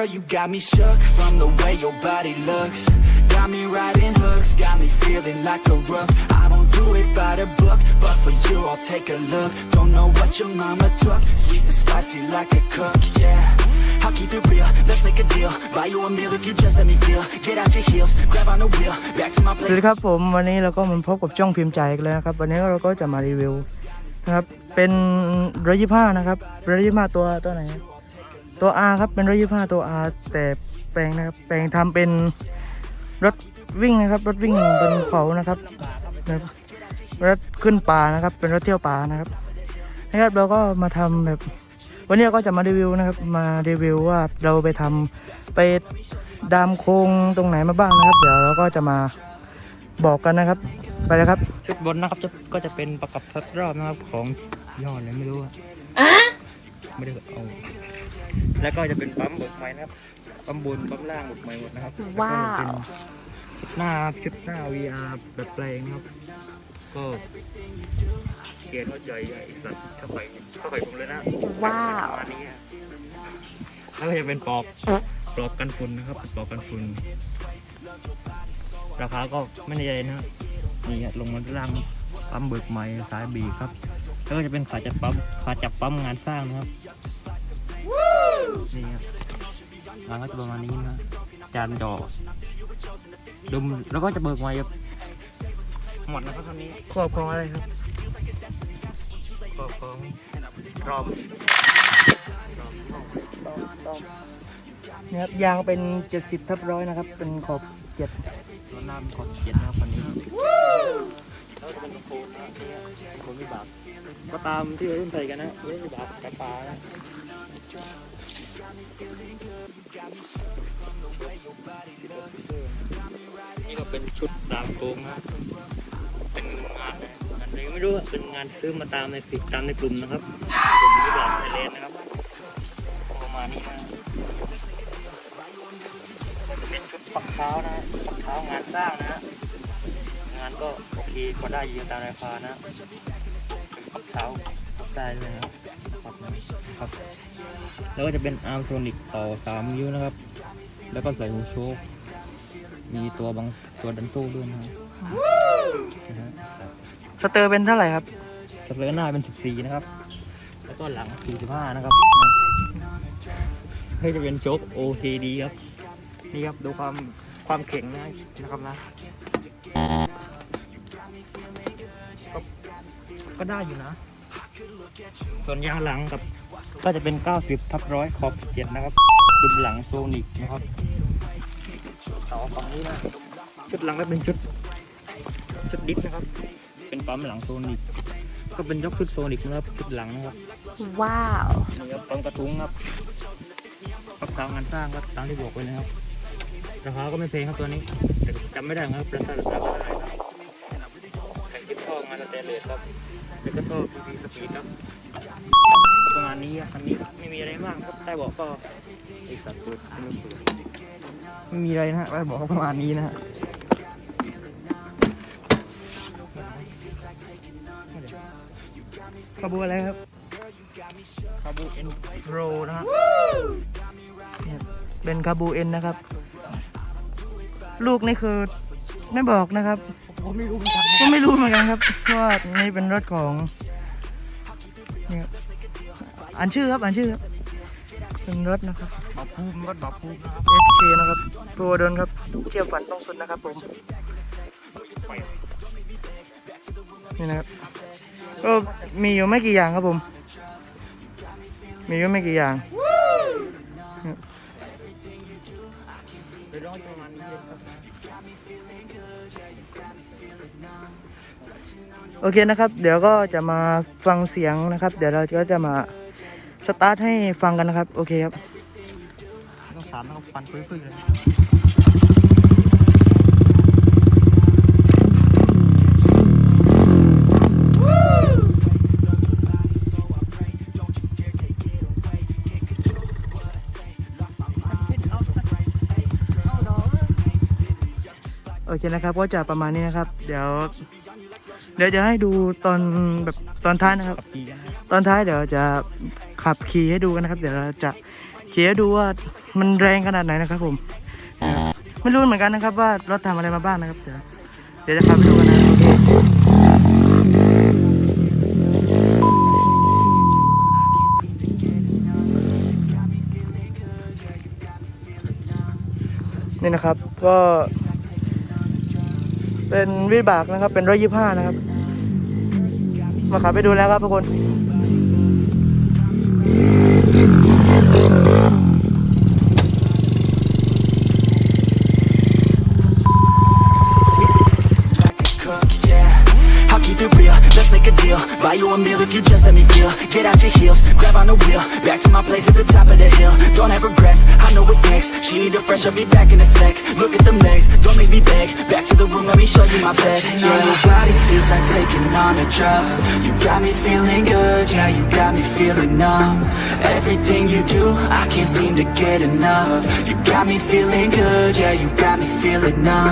Girl, you got me shook from the way your body looks. Got me riding hooks, got me feeling like a rook. I don't do it by the book, but for you, I'll take a look. Don't know what your mama took, sweet and spicy like a cook, yeah. I'll keep it real, let's make a deal. Buy you a meal if you just let me feel. Get out your heels, grab on the wheel, back to my สวัส place. ดีครับผมวันนี้เราก็มาพบกับช่องพิมพ์ใจกันแล้วนะครับ วันนี้เราก็จะมารีวิวนะครับเป็นร้อยยี่ห้านะครับร้อยยี่ห้าตัวตัวไหน ตัว R ครับเป็นร้อยยี่ห้าตัว R แต่แปลงนะครับแปลงทำเป็นรถวิ่งนะครับรถวิ่งบนเขานะครับนะครับรถขึ้นป่านะครับ เป็นรถเที่ยวป่านะครับนะครับเราก็มาทำแบบ วันนี้เราก็จะมารีวิวนะครับ มารีวิวว่าเราไปทำไปดามโครงตรงไหนมาบ้างนะครับ เดี๋ยวเราก็จะมาบอกกันนะครับ ไปเลยครับชุดบนนะครับจะก็จะเป็นประกับทัดรอบนะครับของยี่ห้ออะไรไม่รู้อะ ไม่ได้เอาแล้วก็จะเป็นปั๊มเบิกไม้นะครับปั๊มบนปั๊มล่างเบิกไม้หมดนะครับว้าวแล้ก็จะเป็นหน้าชุดหน้า VR แบบแปลงนะครับ ก็เกียร์รถใหญ่ใหญ่สัตว์เข้าไปเข้าไปผมเลยนะว้าวประมาณนี้อะแล้วก็จะเป็นปลอก ปลอกกันฝุ่นนะครับปลอกกันฝุ่นราคาก็ไม่ได้ใหญ่นะครับนี่ลงมาด้านล่างปั๊มเบิกใหม่สายบีครับ แล้วก็จะเป็นขาจับปั๊มขาจับปั๊มงานสร้างนะครับนี่ครับงานก็จะประมาณนี้นะจานดอกดมแล้วก็จะเบิกใหม่ครับหมดนะครับเท่านี้ครอบครองอะไรครับก็ของรอมเนี่ยครับยางเป็น70ทับร้อยนะครับ เป็นขอบเจ็ดรถน้ำขอบเจ็ดนะครับวันนี้แล้วจะเป็นโฟนะนี่ครับโฟนไม่บาปก็ตามที่วัยรุ่นใส่กันนะไม่บาปกับปลานะนี่ก็เป็นชุดดามโกงนะเป็นงานงานอะไรไม่รู้เป็นงานซื้อมาตามในฟิกตามในกลุ่มนะครับกลุ่มที่บบไทยแลนนะครับ ประมาณนี้นะ ท้านะปักเท้างานสร้างนะงานก็โอเคพอได้อยืนตามราคานะเป็นปักเท้าได้เลยนะครับปักนะครับ แล้วก็จะเป็นอาร์มโทนิกต่อสามนิ้วนะครับ แล้วก็ใส่หูโชคมีตัวบางตัวดันตู้ด้วยนะครับนะฮะสเตอร์เป็นเท่าไหร่ครับสเปรย์หน้าเป็น14นะครับ แล้วก็หลัง45นะครับให้จะเป็นโชค OKD ครับนี่ครับดูความ ความแข็งนะนะครับนะก็ก็ได้อยู่นะ ส่วนยางหลังกับก็จะเป็น 90ทับร้อยขอบ7นะครับดุมหลังโซนิกนะครับต่อฝั่งนี้นะ ชุดหลังก็เป็นชุด ชุดดิสนะครับ เป็นปั๊มหลังโซนิกก็เป็นยกชุดโซนิกนะครับชุดหลังนะครับ ว้าวนี่ครับปั๊มกระทุ้งครับปักเท้างานสร้างก็ตามที่บอกไปนะครับ ราคาก็ไม่แพงครับตัวนี้แต่จำไม่ได้ครับราคาราคาเท่าไหร่ครับแข่งทิปท่องานสเตนเลสครับแล้วก็ท่อพีพีสปีดครับประมาณนี้ครับอันนี้ไม่มีอะไรมากครับใต้เบอกก็อีกสัตว์ตัวไม่รู้ตัวไม่มีอะไรนะฮะใต้เบอกก็ประมาณนี้นะฮะขบวนอะไรครับคาบูเอ็นโรนะฮะเนี่ยเป็นคาบูเอ็นนะครับ ลูกนี่คือไม่บอกนะครับผมไม่รู้เหมือนกันก็ไม่รู้เหมือนกันครับเพราะว่านี่เป็นรถของเนี่ยอ่านชื่อครับอ่านชื่อครับเป็นรถนะครับบับภูมิรถบับภูมินะครับ SK นะครับตัวเดินครับเที่ยวฝันต้องสุดนะครับผมนี่นะครับก็มีอยู่ไม่กี่อย่างครับผม มีอยู่ไม่กี่อย่าง เดี๋ยวลองประมาณนี้ครับโอเคนะครับ เดี๋ยวก็จะมาฟังเสียงนะครับ เดี๋ยวเราก็จะมาสตาร์ทให้ฟังกันนะครับ โอเคครับต้องถามต้องฟันพื้นๆเลย โอเคนะครับ ก็จะประมาณนี้นะครับ เดี๋ยว เดี๋ยวจะให้ดูตอนแบบตอนท้ายนะครับ ตอนท้ายเดี๋ยวจะขับขี่ให้ดูกันนะครับ เดี๋ยวเราจะขี่ให้ดูว่ามันแรงขนาดไหนนะครับ ผม ไม่รู้เหมือนกันนะครับ ว่ารถทำอะไรมาบ้างนะครับ เดี๋ยวเดี๋ยวจะขับไปดูกันนะโอเคนี่นะครับก็ เป็นวิบากนะครับ เป็นร้อยยี่ห้านะครับ มาขับไปดูแล้วครับทุกคน if you just let me feel. Get out your heels, grab on the wheel. Back to my place at the top of the hill. Don't have regrets, I know what's next. She need a fresh, I'll be back in a sec. Look at them legs, don't make me beg. Back to the room, let me show you my bed. Yeah, your body feels like taking on a drug. You got me feeling good, yeah, you got me feeling numb. Everything you do, I can't seem to get enough. You got me feeling good, yeah, you got me feeling numb.